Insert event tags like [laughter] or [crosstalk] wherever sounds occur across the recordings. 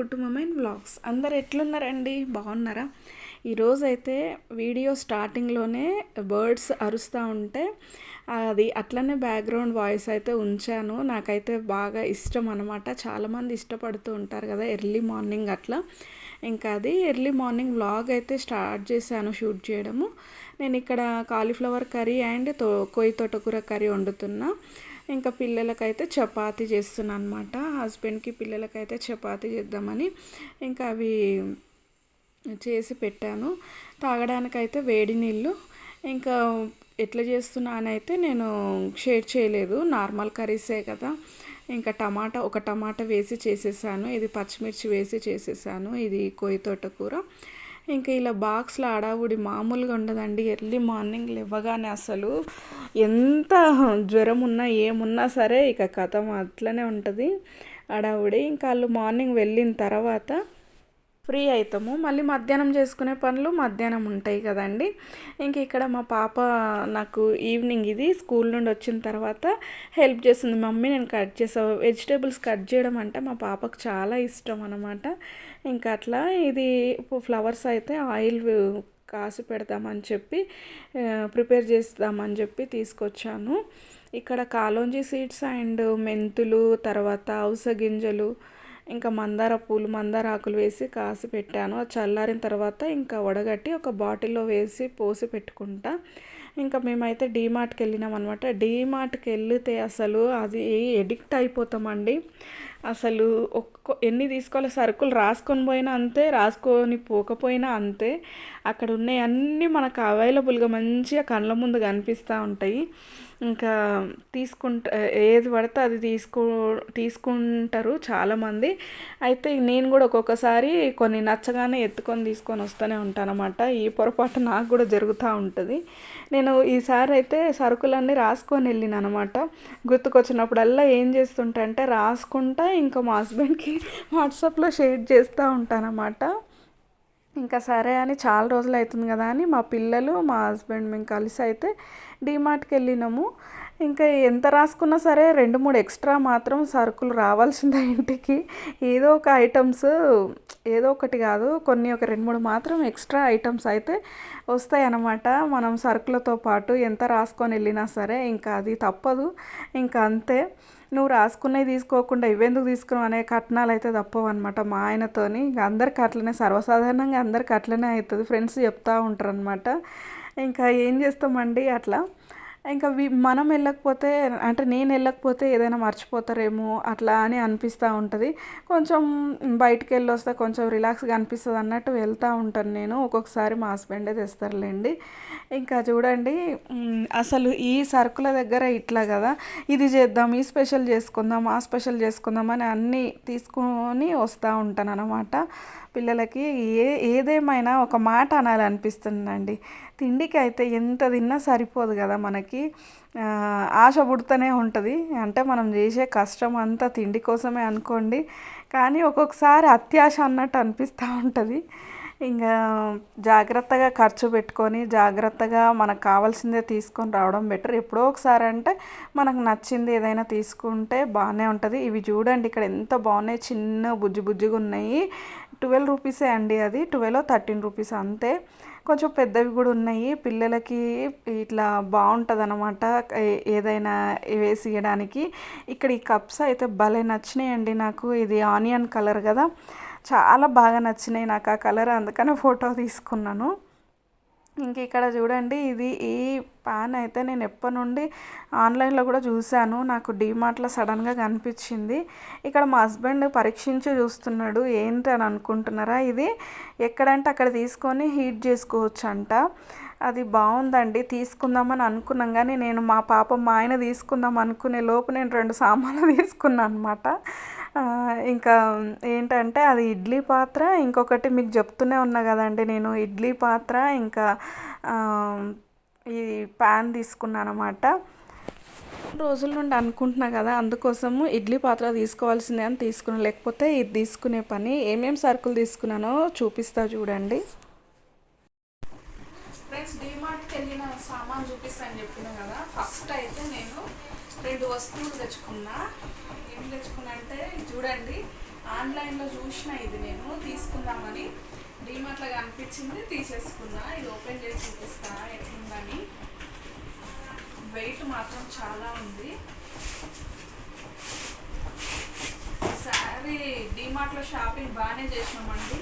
కుటుంబమైన vlogs. అందరు ఎట్లున్నారండి? బాగున్నారా? ఈరోజు అయితే వీడియో స్టార్టింగ్లోనే బర్డ్స్ అరుస్తూ ఉంటే అది అట్లనే బ్యాక్గ్రౌండ్ వాయిస్ అయితే ఉంచాను. నాకైతే బాగా ఇష్టం అనమాట చాలామంది ఇష్టపడుతూ ఉంటారు కదా ఎర్లీ మార్నింగ్ అట్లా. ఇంకా అది ఎర్లీ మార్నింగ్ వ్లాగ్ అయితే స్టార్ట్ చేశాను షూట్ చేయడము. నేను ఇక్కడ కాలీఫ్లవర్ కర్రీ అండ్తో కొయ్యి తోటకూర కర్రీ వండుతున్నా. ఇంకా పిల్లలకైతే చపాతి చేస్తున్నాను అనమాట హస్బెండ్కి పిల్లలకైతే చపాతి చేద్దామని ఇంకా అవి చేసి పెట్టాను. తాగడానికైతే వేడి నీళ్ళు. ఇంకా ఎట్లా చేస్తున్నానైతే నేను షేర్ చేయలేదు. నార్మల్ కర్రీసే కదా. ఇంకా టమాటా ఒక టమాటా వేసి చేసేసాను. ఇది పచ్చిమిర్చి వేసి చేసేసాను. ఇది కొయ్యి తోటకూర. ఇంకా ఇలా బాక్స్లో అడావుడి మామూలుగా ఉండదండి. ఎర్లీ మార్నింగ్ లేవగానే అసలు ఎంత జ్వరం ఉన్నా ఏమున్నా సరే ఇక కథ అట్లనే ఉంటుంది. అడావుడి ఇంకా వాళ్ళు మార్నింగ్ వెళ్ళిన తర్వాత ఫ్రీ అవుతాము మళ్ళీ మధ్యాహ్నం చేసుకునే పనులు మధ్యాహ్నం ఉంటాయి కదండి. ఇంక ఇక్కడ మా పాప నాకు ఈవినింగ్ ఇది స్కూల్ నుండి వచ్చిన తర్వాత హెల్ప్ చేస్తుంది. మమ్మీ నేను కట్ చేసా వెజిటేబుల్స్ కట్ చేయడం అంటే మా పాపకు చాలా ఇష్టం అనమాట ఇంకా అట్లా ఇది ఫ్లవర్స్ అయితే ఆయిల్ కాసి పెడదామని చెప్పి ప్రిపేర్ చేస్తామని చెప్పి తీసుకొచ్చాను. ఇక్కడ కాలోంజీ సీడ్స్ అండ్ మెంతులు తర్వాత అవస గింజలు ఇంకా మందార పూలు మందార ఆకులు వేసి కాసి పెట్టాను. అది చల్లారిన తర్వాత ఇంకా వడగట్టి ఒక బాటిల్లో వేసి పోసి పెట్టుకుంటా. ఇంకా మేమైతే డీమార్ట్కి వెళ్ళినాం అనమాట డీమార్ట్కి వెళ్తే అసలు అది ఎడిక్ట్ అయిపోతామండి. అసలు ఒక్క ఎన్ని తీసుకోవాలి సరుకులు రాసుకొని పోయినా అంతే రాసుకొని పోకపోయినా అంతే. అక్కడ ఉన్నాయి అన్నీ మనకు అవైలబుల్గా మంచిగా కళ్ళ ముందు కనిపిస్తూ ఉంటాయి. ఇంకా తీసుకుంటా ఏది పడితే అది తీసుకో తీసుకుంటారు చాలామంది. అయితే నేను కూడా ఒక్కొక్కసారి కొన్ని నచ్చగానే ఎత్తుకొని తీసుకొని వస్తూనే ఉంటానమాట ఈ పొరపాటు నాకు కూడా జరుగుతూ ఉంటుంది. నేను ఈసారి అయితే సరుకులన్నీ రాసుకొని వెళ్ళిన అనమాట గుర్తుకొచ్చినప్పుడల్లా ఏం చేస్తుంటా అంటే రాసుకుంటా ఇంకా మా హస్బెండ్కి వాట్సాప్లో షేర్ చేస్తూ ఉంటానన్నమాట. ఇంకా సరే అని చాలా రోజులు అవుతుంది కదా అని మా పిల్లలు మా హస్బెండ్ మేము కలిసి అయితే డీమార్ట్కి వెళ్ళినాము. ఇంకా ఎంత రాసుకున్నా సరే రెండు మూడు ఎక్స్ట్రా మాత్రం సరుకులు రావాల్సిందే ఇంటికి. ఏదో ఒక ఐటమ్స్ ఏదో ఒకటి కాదు కొన్ని ఒక రెండు మూడు మాత్రం ఎక్స్ట్రా ఐటమ్స్ అయితే వస్తాయి అన్నమాట మనం సరుకులతో పాటు ఎంత రాసుకొని వెళ్ళినా సరే ఇంకా అది తప్పదు. ఇంకా అంతే. నువ్వు రాసుకున్నవి తీసుకోకుండా ఇవెందుకు తీసుకున్నావు అనే కట్నాలు అయితే తప్పవు అనమాట మా ఆయనతోని. ఇంకా అందరికి అట్లనే సర్వసాధారణంగా అందరికి అట్లనే అవుతుంది. ఫ్రెండ్స్ చెప్తూ ఉంటారు అనమాట ఇంకా ఏం చేస్తామండి అట్లా? ఇంకా మనం వెళ్ళకపోతే అంటే నేను వెళ్ళకపోతే ఏదైనా మర్చిపోతారేమో అట్లా అని అనిపిస్తూ ఉంటుంది. కొంచెం బయటికి వెళ్ళి వస్తే కొంచెం రిలాక్స్గా అనిపిస్తుంది అన్నట్టు వెళ్తూ ఉంటాను నేను. ఒక్కొక్కసారి మా హస్బెండే తెస్తారులేండి. ఇంకా చూడండి అసలు ఈ సరుకుల దగ్గర ఇట్లా కదా ఇది చేద్దాం ఈ స్పెషల్ చేసుకుందాం ఆ స్పెషల్ చేసుకుందాం అని అన్నీ తీసుకొని వస్తూ ఉంటాను అనమాట పిల్లలకి ఏ ఏదేమైనా ఒక మాట అనాలనిపిస్తుందండి. తిండికి అయితే ఎంత తిన్నా సరిపోదు కదా మనకి. ఆశ పుడుతూనే ఉంటుంది. అంటే మనం చేసే కష్టం అంతా తిండి కోసమే అనుకోండి. కానీ ఒక్కొక్కసారి అత్యాశ అన్నట్టు అనిపిస్తూ ఉంటుంది. ఇంకా జాగ్రత్తగా ఖర్చు పెట్టుకొని జాగ్రత్తగా మనకు కావాల్సిందే తీసుకొని రావడం బెటర్. ఎప్పుడో ఒకసారి అంటే మనకు నచ్చింది ఏదైనా తీసుకుంటే బాగానే ఉంటుంది. ఇవి చూడండి ఇక్కడ ఎంత బాగున్నాయి. చిన్న బుజ్జి బుజ్జిగా ఉన్నాయి ట్వెల్వ్ రూపీసే అండి అది. ట్వెల్వ్ థర్టీన్ రూపీస్ అంతే. కొంచెం పెద్దవి కూడా ఉన్నాయి. పిల్లలకి ఇట్లా బాగుంటుంది అనమాట ఏదైనా వేసి ఇవ్వడానికి ఇక్కడ ఈ కప్స్ అయితే భలే నచ్చినాయండి నాకు. ఇది ఆనియన్ కలర్ కదా. చాలా బాగా నచ్చినాయి నాకు ఆ కలర్. అందుకనే ఫోటో తీసుకున్నాను. ఇంక ఇక్కడ చూడండి ఇది ఈ ప్యాన్ అయితే నేను ఎప్పటి నుండి ఆన్లైన్లో కూడా చూశాను. నాకు డీమార్ట్లో సడన్గా కనిపించింది. ఇక్కడ మా హస్బెండ్ పరీక్షించి చూస్తున్నాడు ఏంటి అని అనుకుంటున్నారా? ఇది ఎక్కడంటే అక్కడ తీసుకొని హీట్ చేసుకోవచ్చు అంట అది బాగుందండి తీసుకుందామని అనుకున్నాం కానీ నేను మా పాప మా ఆయన తీసుకుందాం అనుకునే లోపు నేను రెండు సామాన్లు [laughs] తీసుకున్నాను అనమాట ఇంకా ఏంటంటే అది ఇడ్లీ పాత్ర. ఇంకొకటి మీకు చెప్తూనే ఉన్నా కదండి నేను ఇడ్లీ పాత్ర ఇంకా ఈ ప్యాన్ తీసుకున్నాను అనమాట రోజుల నుండి అనుకుంటున్నా కదా అందుకోసము ఇడ్లీ పాత్ర తీసుకోవాల్సిందే అని తీసుకున్నాను లేకపోతే ఇది తీసుకునే పని. ఏమేమి సరుకులు తీసుకున్నానో చూపిస్తా చూడండి. ఫ్రెండ్స్ డిమార్ట్కి వెళ్ళిన సామాన్ చూపిస్తాను చెప్పిన కదా ఫస్ట్ అయితే నేను రెండు వస్తువులు తెచ్చుకున్నా. తెచ్చుకున్నా అంటే చూడండి ఆన్లైన్లో చూసిన ఇది నేను తీసుకుందామని. డీమార్ట్లో కనిపించింది తీసేసుకున్నా. ఇది ఓపెన్ చేసి చూపిస్తా ఎట్లుందని. వెయిట్ మాత్రం చాలా ఉంది. శారీ డీమార్ట్లో షాపింగ్ బాగానే చేసినామండి.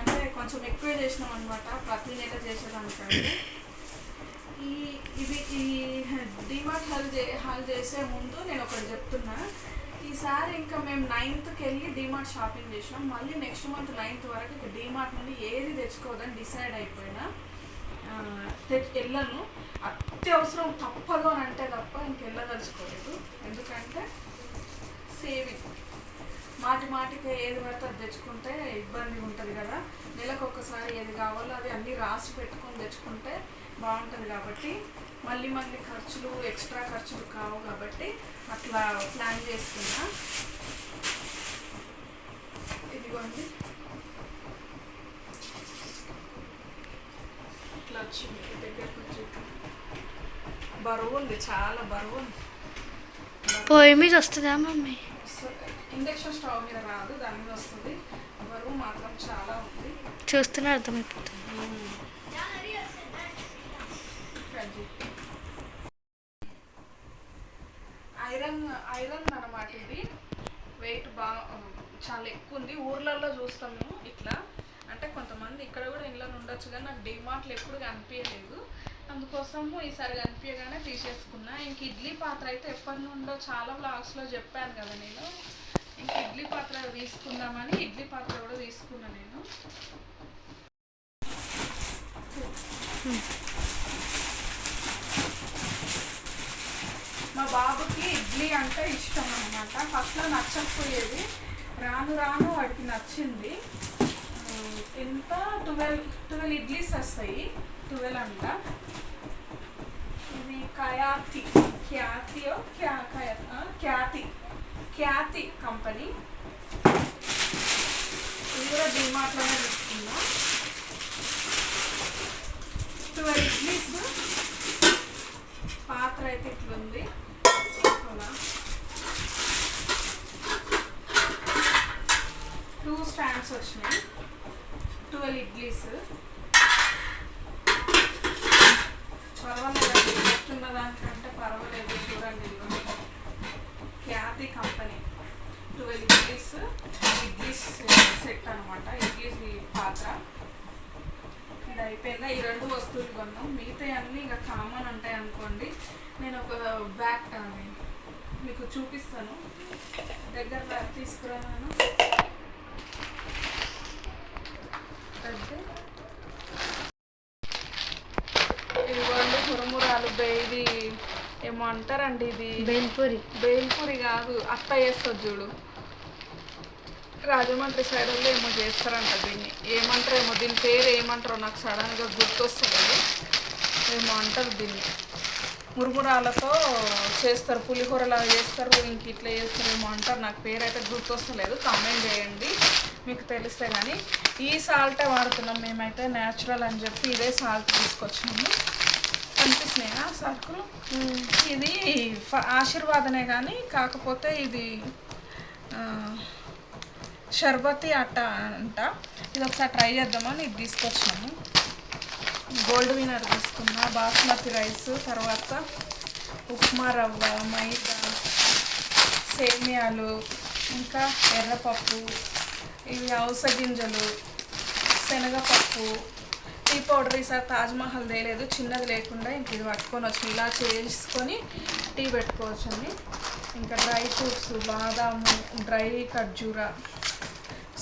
అంటే కొంచెం ఎక్కువే చేసినాం అనమాట ప్రతి నెల చేసేదానికంటే. ఈ ఇది ఈ డిమార్ట్ హాల్ చే హాల్ చేసే ముందు నేను ఒకటి చెప్తున్నా. ఈసారి ఇంకా మేము నైన్త్కి వెళ్ళి డిమార్ట్ షాపింగ్ చేసినాం. మళ్ళీ నెక్స్ట్ మంత్ నైన్త్ వరకు ఇక డిమార్ట్ నుండి ఏది తెచ్చుకోదని డిసైడ్ అయిపోయినా వెళ్ళను. అత్యవసరం తప్పదు అని అంటే తప్ప ఇంకెళ్ళదలుచుకోలేదు ఎందుకంటే సేవింగ్. మాటి మాటికి ఏది పడితే అది తెచ్చుకుంటే ఇబ్బంది ఉంటుంది కదా. నెలకు ఒక్కసారి ఏది కావాలో అది అన్నీ రాసి పెట్టుకొని తెచ్చుకుంటే బాగుంటుంది కాబట్టి మళ్ళీ మళ్ళీ ఖర్చులు ఎక్స్ట్రా ఖర్చులు కావు కాబట్టి అట్లా ప్లాన్ చేసుకున్నా. ఇదిగోండి. ఇట్లా వచ్చింది దగ్గరకు వచ్చి. బరువు ఉంది చాలా బరువు ఉంది. పొయ్యి మీద వస్తుందా మమ్మీ? ఇండక్షన్ స్టవ్ మీద రాదు దాని మీద వస్తుంది. బరువు మాత్రం చాలా ఉంది. చూస్తూనే అర్థమైపోతుంది. ఐరన్ ఐరన్ అనమాట ఇది. వెయిట్ బాగా చాలా ఎక్కువ ఉంది. ఊర్లలో చూస్తాము ఇట్లా. అంటే కొంతమంది ఇక్కడ కూడా ఇంట్లో ఉండొచ్చు కానీ నాకు డిమార్ట్లు ఎప్పుడు కనిపించలేదు. అందుకోసము ఈసారి కనిపించగానే తీసేసుకున్నా. ఇంక ఇడ్లీ పాత్ర అయితే ఎప్పటి నుండో చాలా బ్లాగ్స్లో చెప్పాను కదా నేను. ఇంక ఇడ్లీ పాత్ర తీసుకుందామని ఇడ్లీ పాత్ర కూడా తీసుకున్నా నేను. మా బాబుకి ఇడ్లీ అంటే ఇష్టం అనమాట ఫస్ట్లో నచ్చకపోయేది. రాను రాను వాడికి నచ్చింది. ఎంత? ట్వెల్వ్ ట్వెల్వ్ ఇడ్లీస్ వస్తాయి. ట్వెల్వ్ అంట. ఇది కయాతి. ఖ్యాతియో క్యా కయా ఖ్యాతి. ఖ్యాతి కంపెనీ. ఇది కూడా డిమార్ట్లోనే తీసుకున్నా. ట్వెల్వ్ ఇడ్లీస్. పాత్ర అయితే ఇట్లుంది అలా టూ స్టాండ్స్ వచ్చినాయి. ట్వెల్వ్ ఇడ్లీస్. పర్వాలేదండి చెప్తున్న దానికంటే పర్వాలేదు చూడండి Khyati company. Twelve idlis idlis set అనమాట ఇడ్లీస్ పాత్ర. ఇది అయిపోయిందా? ఈ రెండు వస్తువులు కొన్నాం. మిగతా అన్నీ ఇంకా కామన్ ఉంటాయి అనుకోండి నేను ఒక బ్యాగ్ మీకు చూపిస్తాను. దగ్గర తీసుకురాను. తీసుకురాను ఇదిగోండి మురుమురాలు బే ఇది ఏమో అంటారండి ఇది? బేల్పూరి. బేల్పూరి కాదు అత్త చేస్తుంది చూడు. రాజమండ్రి సైడ్ వాళ్ళు ఏమో చేస్తారంట దీన్ని. ఏమంటారు ఏమో దీని పేరు ఏమంటారో నాకు సడన్గా గుర్తొస్తలేదు. ఏమో అంటారు దీన్ని. మురుగురాలతో చేస్తారు పులిహోరలా చేస్తారు ఇంక ఇట్లా చేస్తారు ఏమో అంటారు. నాకు పేరు అయితే గుర్తొస్తలేదు. కామెంట్ చేయండి. మీకు తెలిస్తే కానీ ఈ సాల్టే వాడుతున్నాం మేమైతే న్యాచురల్ అని చెప్పి ఇదే సాల్ట్ తీసుకొచ్చినాము. కనిపిస్తున్నాయా సరుకులు ఇది ఫ- ఆశీర్వాదనే కానీ కాకపోతే ఇది షర్బతి అట్ట అంట. ఇది ఒకసారి ట్రై చేద్దామని ఇది తీసుకొచ్చినాము. గోల్డ్ వినర్ తీసుకున్నా బాస్మతి రైస్ తర్వాత ఉప్మా రవ్వ మైదా సేమియాలు ఇంకా ఎర్రపప్పు ఇవి అవస గింజలు శనగపప్పు టీ పౌడర్ ఈసారి తాజ్మహల్ తేలేదు. చిన్నది లేకుండా ఇంక ఇది పట్టుకొని వచ్చి ఇలా చేసుకొని టీ పెట్టుకోవచ్చండి. ఇంకా డ్రై ఫ్రూట్స్ బాదాము డ్రై ఖర్జూరా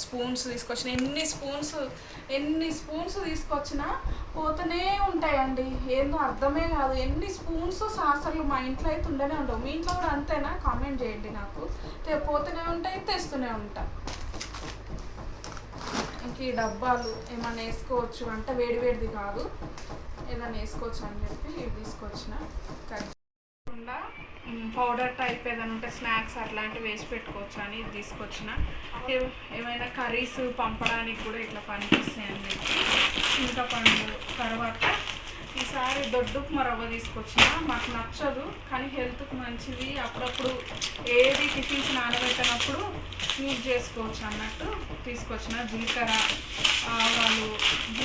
స్పూన్స్ తీసుకొచ్చిన. ఎన్ని స్పూన్స్ ఎన్ని స్పూన్స్ తీసుకొచ్చినా పోతూనే ఉంటాయండి. ఏందో అర్థమే కాదు. ఎన్ని స్పూన్స్ సాసర్లు మా ఇంట్లో అయితే ఉండనే ఉండవు. మీ ఇంట్లో కూడా అంతేనా? కామెంట్ చేయండి నాకు. పోతూనే ఉంటాయి తెస్తూనే ఉంటా. ఇంక డబ్బాలు ఏమైనా వేసుకోవచ్చు అంటే వేడి వేడిది కాదు. ఏదైనా వేసుకోవచ్చు అని చెప్పి ఇవి తీసుకొచ్చిన. కాకుండా పౌడర్ టైప్ ఏదైనా ఉంటే స్నాక్స్ అట్లాంటివి వేసి పెట్టుకోవచ్చు అని తీసుకొచ్చిన. ఏమైనా కర్రీస్ పంపడానికి కూడా ఇట్లా పనిపిస్తాయి అని చెప్పి చింతపండు తర్వాత ఈసారి దొడ్డు ఉప్మా రవ్వ తీసుకొచ్చిన. మాకు నచ్చదు కానీ హెల్త్కి మంచిది. అప్పుడప్పుడు ఏది టిఫిన్స్ నానబెట్టినప్పుడు యూజ్ చేసుకోవచ్చు అన్నట్టు తీసుకొచ్చిన జీలకర్ర ఆవాలు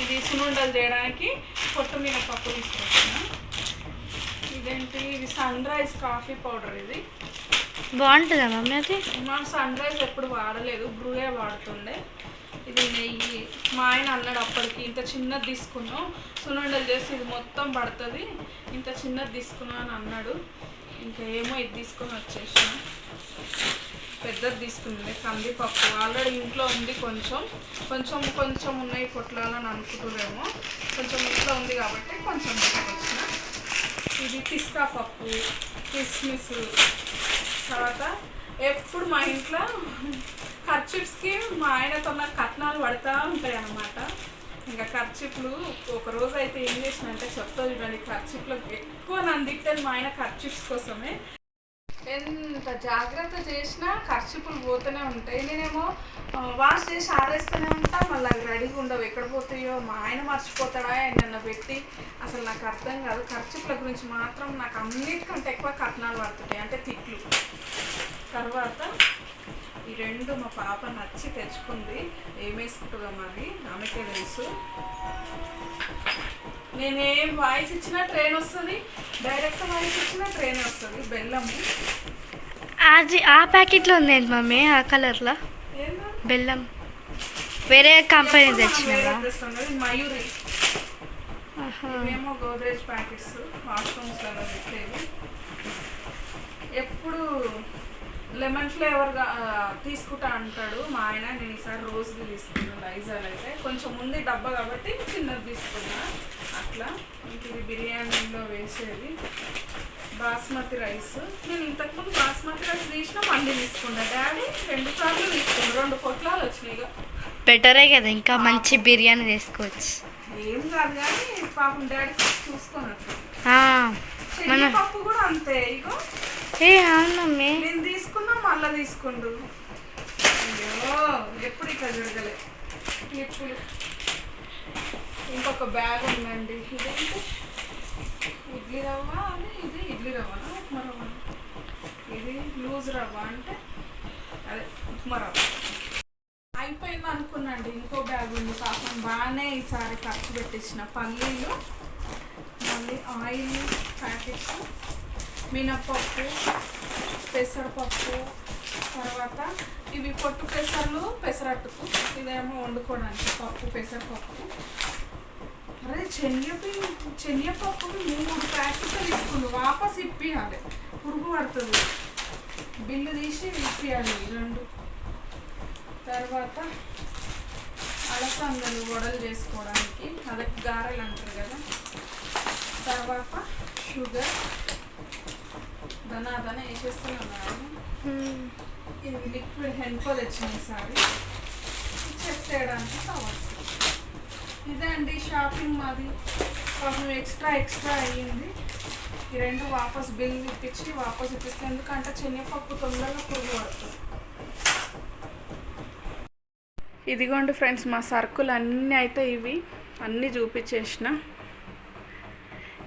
ఇది సునుండలు చేయడానికి మీద పప్పు తీసుకొచ్చిన. ఇదేంటి? ఇది సన్ రైజ్ కాఫీ పౌడర్ ఇది. బాగుంటుందా మమ్మీ అది? మనం సన్ రైజ్ ఎప్పుడు వాడలేదు బ్రూయే వాడుతుండే. ఇది నెయ్యి. మా ఆయన అన్నాడు అప్పటికి ఇంత చిన్నది తీసుకున్నాం సున్నుండలు చేసి ఇది మొత్తం పడుతుంది ఇంత చిన్నది తీసుకున్నా అని అన్నాడు. ఇంకా ఏమో ఇది తీసుకొని వచ్చేసిన. పెద్దది తీసుకుంది కందిపప్పు. ఆల్రెడీ ఇంట్లో ఉంది కొంచెం. కొంచెం కొంచెం ఉన్నాయి పొట్లాలని అనుకుంటున్నామో కొంచెం ఇంట్లో ఉంది కాబట్టి కొంచెం తీసుకొచ్చిన ఇది పిస్తా పప్పు కిస్మిస్ తర్వాత ఎప్పుడు మా ఇంట్లో ఖర్చిప్స్కి మా ఆయనతో నాకు కట్నాలు పడతా ఉంటాయి అన్నమాట. ఇంకా ఖర్చిప్లు ఒక రోజు అయితే ఏం చేసిన అంటే చెప్తా చూడండి ఖర్చిప్లు ఎక్కువ నన్ను తిట్టేది మా ఆయన ఖర్చిప్స్ కోసమే. ఎంత జాగ్రత్త చేసినా ఖర్చుపులు పోతూనే ఉంటాయి. నేనేమో వాష్ చేసి ఆరేస్తూనే ఉంటా మళ్ళీ అవి రెడీగా ఉండవు. ఎక్కడ పోతాయో మా ఆయన మర్చిపోతాడా నన్ను పెట్టి. అసలు నాకు అర్థం కాదు. ఖర్చుపుల గురించి మాత్రం నాకు అన్నిటికంటే ఎక్కువ కట్నాలు పడుతుంటాయి. అంటే తిట్లు. తర్వాత ఈ రెండు మా పాప నచ్చి తెచ్చుకుంది. ఏం వేసుకుంటుందో మరి ఆమెకే తెలుసు. నేనేం వాయిస్ ఇచ్చినా ట్రైన్ వస్తుంది. డైరెక్ట్ వాయిస్ ఇచ్చినా ట్రైన్ వస్తుంది. బెల్లము. అది ఆ ప్యాకెట్లో ఉంది మమ్మీ? ఆ కలర్లో? బెల్లం. వేరే కంపెనీ ఇది మయూరి. ఇవేమో గోద్రేజ్ ప్యాకెట్స్ వాష్రూమ్స్లలో పెట్టేవి. ఎప్పుడు లెమన్ ఫ్లేవర్ తీసుకుంటా అంటాడు మా ఆయన. నేను ఈసారి రోజుది తీసుకున్నాను లైజాల్ అయితే. కొంచెం ఉంది డబ్బా కాబట్టి చిన్నది తీసుకున్నా. అట్లా. ఇంక ఇది బిర్యానీలో వేసేది. బాస్మతి రైస్. నేను ఇంతకుముందు బాస్మతి రైస్ తీసిన మళ్ళీ తీసుకున్నా. డాడీ రెండు సార్లు తీసుకున్నా రెండు పొట్లాలు వచ్చినాయి బెటరే కదా ఇంకా మంచి బిర్యానీ చేసుకోవచ్చు ఏం కాదు కానీ పాపం డాడీ చూసుకున్నట్టు శనగపప్పు కూడా అంతే ఇగో. ఏ అవును మమ్మీ నేను తీసుకున్నా మళ్ళా తీసుకుండు. అయ్యో ఎప్పుడు ఇట్లా జరగలే క్లిప్పులు ఇంకొక బ్యాగ్ ఉందండి. ఇదేంటి? ఇడ్లీ రవ్వ అని ఇది ఇడ్లీ రవ్వ ఉప్మా రవ్వ ఇది లూజ్ రవ్వ అంటే అదే ఉప్మా రవ్వ. అయిపోయింది అనుకున్నాండి. ఇంకో బ్యాగ్ ఉంది. పాపం బాగానే ఈసారి ఖర్చు పెట్టించిన పల్లీలు మళ్ళీ ఆయిల్ ప్యాకెట్స్. మినప్పప్పు పెసరపప్పు తర్వాత ఇవి పొట్టు పెసర్లు పెసరట్టుకు. ఇదేమో వండుకోవడానికి పప్పు పెసరపప్పు. అరే శనగపి శనగపప్పు మూడు ప్యాకెట్లు తీసుకుండు వాపస్ ఇప్పియాలి. పురుగు పడుతుంది. బిల్లు తీసి ఇప్పియాలి రెండు. తర్వాత అలసందలు వడలు చేసుకోవడానికి. అదే గారెలు అంటారు కదా. తర్వాత షుగర్. ధనాధన వేసేస్తూనే ఉన్నాను మ్మ్. ఇది లిక్విడ్ ఈసారి చెక్ చేయడానికి కావచ్చు ఇదే అండి షాపింగ్ మాది. కొంచెం ఎక్స్ట్రా ఎక్స్ట్రా అయ్యింది. ఈ రెండు వాపస్ బిల్ ఇప్పించి వాపస్ ఇప్పిస్తే ఎందుకంటే శనగపప్పు తొందరగా పురుగు పడుతుంది. ఇదిగోండి ఫ్రెండ్స్ మా సరుకులు అన్నీ అయితే ఇవి. అన్నీ చూపించేసిన.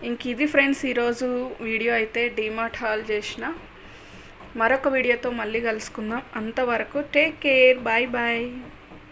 ఇంక ఇది ఫ్రెండ్స్ ఈరోజు వీడియో అయితే డీమార్ట్ హాల్ చేసిన. మరొక వీడియోతో మళ్ళీ కలుసుకుందాం. అంతవరకు టేక్ కేర్. Bye bye.